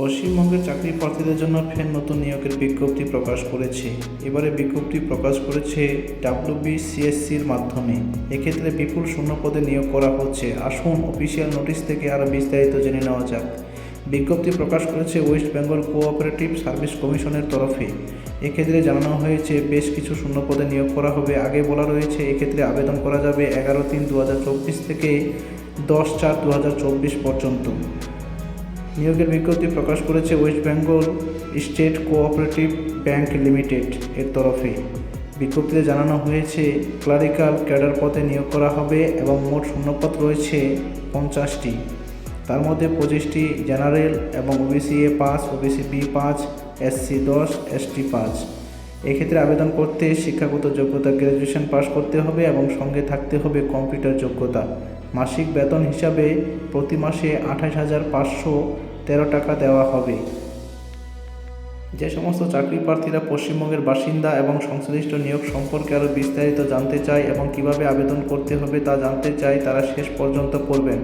পশ্চিমবঙ্গের চাকরি প্রার্থীদের জন্য ফের নতুন নিয়োগের বিজ্ঞপ্তি প্রকাশ করেছে। এবারে বিজ্ঞপ্তি প্রকাশ করেছে ডাব্লিউবিসিএসসির মাধ্যমে। এক্ষেত্রে বিপুল শূন্যপদে নিয়োগ করা হচ্ছে। আসুন অফিসিয়াল নোটিশ থেকে আরও বিস্তারিত জেনে নেওয়া যাক। বিজ্ঞপ্তি প্রকাশ করেছে ওয়েস্ট বেঙ্গল কোঅপারেটিভ সার্ভিস কমিশনের তরফে। এক্ষেত্রে জানানো হয়েছে বেশ কিছু শূন্যপদে নিয়োগ করা হবে। আগে বলা রয়েছে, এক্ষেত্রে আবেদন করা যাবে এগারো তিন দু থেকে দশ চার দু পর্যন্ত। নিয়োগের বিজ্ঞপ্তি প্রকাশ করেছে West Bengal state cooperative bank limited এর তরফে। বিজ্ঞপ্তিতে জানানো হয়েছে, ক্লারিক্যাল ক্যাডার পদে নিয়োগ করা হবে এবং মোট শূন্যপদ রয়েছে পঞ্চাশটি। তার মধ্যে পঁচিশটি জেনারেল এবং ওবিসি এ পাঁচ, ওবিসি বি পাঁচ, এসসি দশ, এসটি পাঁচ। এক্ষেত্রে আবেদন করতে শিক্ষাগত যোগ্যতা গ্র্যাজুয়েশন পাস করতে হবে এবং সঙ্গে থাকতে হবে কম্পিউটার যোগ্যতা। মাসিক বেতন হিসাবে প্রতি মাসে আঠাশ হাজার পাঁচশো তেরো টাকা দেওয়া হবে। যে সমস্ত চাকরি প্রার্থীরা পশ্চিমবঙ্গের বাসিন্দা এবং সংশ্লিষ্ট নিয়োগ সম্পর্কে আরও বিস্তারিত জানতে চায় এবং কীভাবে আবেদন করতে হবে তা জানতে চায়, তারা শেষ পর্যন্ত পড়বেন।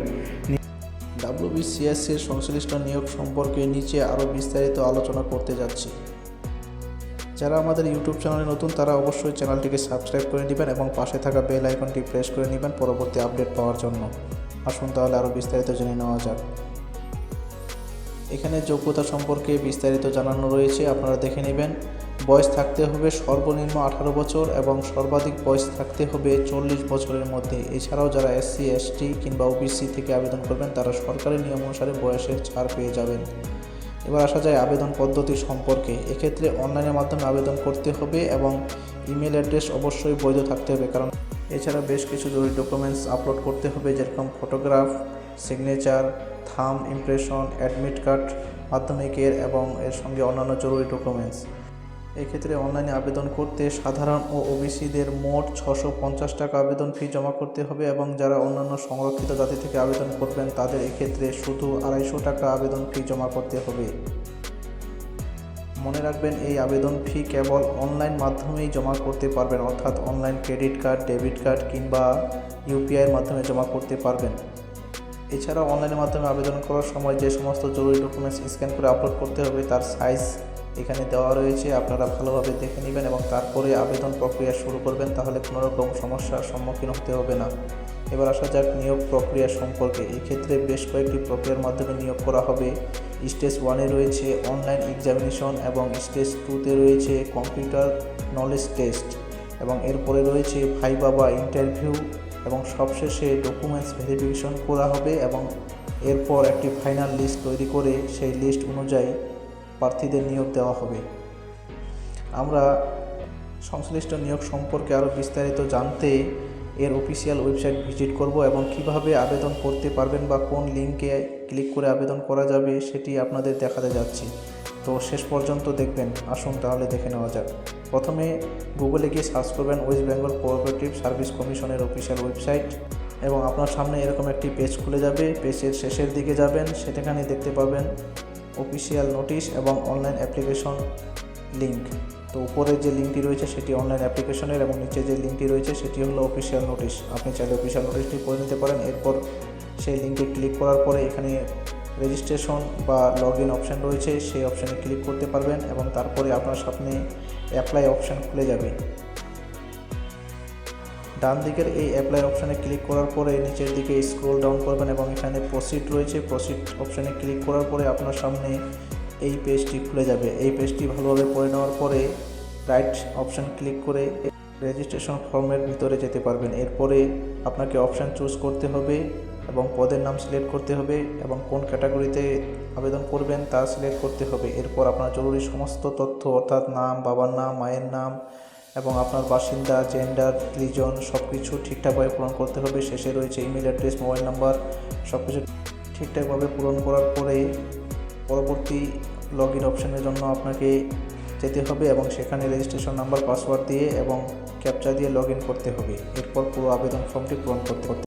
ডাব্লিউবিসিএসসির সংশ্লিষ্ট নিয়োগ সম্পর্কে নিচে আরও বিস্তারিত আলোচনা করতে যাচ্ছি। যারা আমাদের ইউটিউব চ্যানেলে নতুন, তারা অবশ্যই চ্যানেলটিকে সাবস্ক্রাইব করে নেবেন এবং পাশে থাকা বেল আইকনটি প্রেস করে নেবেন পরবর্তী আপডেট পাওয়ার জন্য। আসুন তাহলে আরও বিস্তারিত জেনে নেওয়া যাক। এখানে যোগ্যতা সম্পর্কে বিস্তারিত জানানো রয়েছে, আপনারা দেখে নেবেন। বয়স থাকতে হবে সর্বনিম্ন আঠারো বছর এবং সর্বাধিক বয়স থাকতে হবে চল্লিশ বছরের মধ্যে। এছাড়াও যারা এসসি এসটি কিংবা ওবিসি থেকে আবেদন করবেন, তারা সরকারি নিয়ম অনুসারে বয়সের ছাড় পেয়ে যাবেন। এবার আসা যায় আবেদন পদ্ধতি সম্পর্কে। এক্ষেত্রে অনলাইনের মাধ্যমে আবেদন করতে হবে এবং ইমেল অ্যাড্রেস অবশ্যই বৈধ থাকতে হবে। কারণ এছাড়া বেশ কিছু জরুরি ডকুমেন্টস আপলোড করতে হবে, যেরকম photograph, signature, thumb impression, admit card, মাধ্যমিকের এবং এর সঙ্গে অন্যান্য জরুরি ডকুমেন্টস। এক্ষেত্রে অনলাইনে আবেদন করতে সাধারণ ও ওবিসিদের মোট ছশো পঞ্চাশ টাকা আবেদন ফি জমা করতে হবে এবং যারা অন্যান্য সংরক্ষিত জাতি থেকে আবেদন করবেন, তাদের এক্ষেত্রে শুধু আড়াইশো টাকা আবেদন ফি জমা করতে হবে। মনে রাখবেন, এই আবেদন ফি কেবল অনলাইন মাধ্যমেই জমা করতে পারবেন, অর্থাৎ online credit card debit card কিংবা ইউপিআইয়ের মাধ্যমে জমা করতে পারবেন। এছাড়াও অনলাইনের মাধ্যমে আবেদন করার সময় যে সমস্ত জরুরি ডকুমেন্টস স্ক্যান করে আপলোড করতে হবে, তার সাইজ এখানে দেওয়া রয়েছে, আপনারা ভালোভাবে দেখে নেবেন এবং তারপরে আবেদন প্রক্রিয়া শুরু করবেন, তাহলে কোনো রকম সমস্যার সম্মুখীন হতে হবে না। এবার আসা যাক নিয়োগ প্রক্রিয়া সম্পর্কে। এক্ষেত্রে বেশ কয়েকটি প্রক্রিয়ার মাধ্যমে নিয়োগ করা হবে। স্টেজ ওয়ানে রয়েছে অনলাইন এক্সামিনেশন এবং স্টেজ টুতে রয়েছে কম্পিউটার নলেজ টেস্ট এবং এরপরে রয়েছে ভাইবা বা ইন্টারভিউ এবং সবশেষে ডকুমেন্টস ভেরিফিকেশন করা হবে এবং এরপর একটি ফাইনাল লিস্ট তৈরি করে সেই লিস্ট অনুযায়ী প্রার্থীদের নিয়োগ দেওয়া হবে। আমরা সংশ্লিষ্ট নিয়োগ সম্পর্কে আরও বিস্তারিত জানতে এর অফিসিয়াল ওয়েবসাইট ভিজিট করব এবং কীভাবে আবেদন করতে পারবেন বা কোন লিঙ্কে ক্লিক করে আবেদন করা যাবে সেটি আপনাদের দেখাতে যাচ্ছি। তো শেষ পর্যন্ত দেখবেন। আসুন তাহলে দেখে নেওয়া যাক। প্রথমে গুগলে গিয়ে সার্চ করবেন ওয়েস্ট বেঙ্গল কোঅপারেটিভ সার্ভিস কমিশনের অফিসিয়াল ওয়েবসাইট এবং আপনার সামনে এরকম একটি পেজ খুলে যাবে। পেজের শেষের দিকে যাবেন। সেখানে দেখতে পাবেন অফিসিয়াল নোটিশ এবং অনলাইন অ্যাপ্লিকেশন লিঙ্ক তো উপরে যে লিঙ্কটি রয়েছে সেটি অনলাইন অ্যাপ্লিকেশনের এবং নিচে যে লিঙ্কটি রয়েছে সেটি হলো অফিসিয়াল নোটিশ আপনি চাইলে অফিসিয়াল নোটিশটি পড়ে নিতে পারেন। এরপর সেই লিঙ্কে ক্লিক করার পরে এখানে রেজিস্ট্রেশন বা লগ ইন অপশান রয়েছে। সেই অপশানে ক্লিক করতে পারবেন এবং তারপরে আপনার সামনে অ্যাপ্লাই অপশান খুলে যাবে। ডান দিকের এই অ্যাপ্লাই অপশানে ক্লিক করার পরে নিচের দিকে স্ক্রোল ডাউন করবেন এবং এখানে প্রসিড রয়েছে। প্রসিড অপশানে ক্লিক করার পরে আপনার সামনে এই পেজটি খুলে যাবে। এই পেজটি ভালোভাবে পড়ে নেওয়ার পরে রাইট অপশান ক্লিক করে রেজিস্ট্রেশন ফর্মের ভিতরে যেতে পারবেন। এরপরে আপনাকে অপশান চুজ করতে হবে এবং পদের নাম সিলেক্ট করতে হবে এবং কোন ক্যাটাগরিতে আবেদন করবেন তা সিলেক্ট করতে হবে। এরপর আপনার জরুরি সমস্ত তথ্য অর্থাৎ নাম, বাবার নাম, মায়ের নাম এবং আপনার বাসিন্দা জেন্ডার রিজন সব কিছু ঠিকঠাকভাবে পূরণ করতে হবে। শেষে রয়েছে ইমেল অ্যাড্রেস মোবাইল নাম্বার সব কিছু ঠিকঠাকভাবে পূরণ করার পরে পরবর্তী লগ ইন অপশানের জন্য আপনাকে যেতে হবে এবং সেখানে রেজিস্ট্রেশন নাম্বার পাসওয়ার্ড দিয়ে এবং ক্যাপচা দিয়ে লগ ইন করতে হবে। এরপর পুরো আবেদন ফর্মটি পূরণ করতে হবে।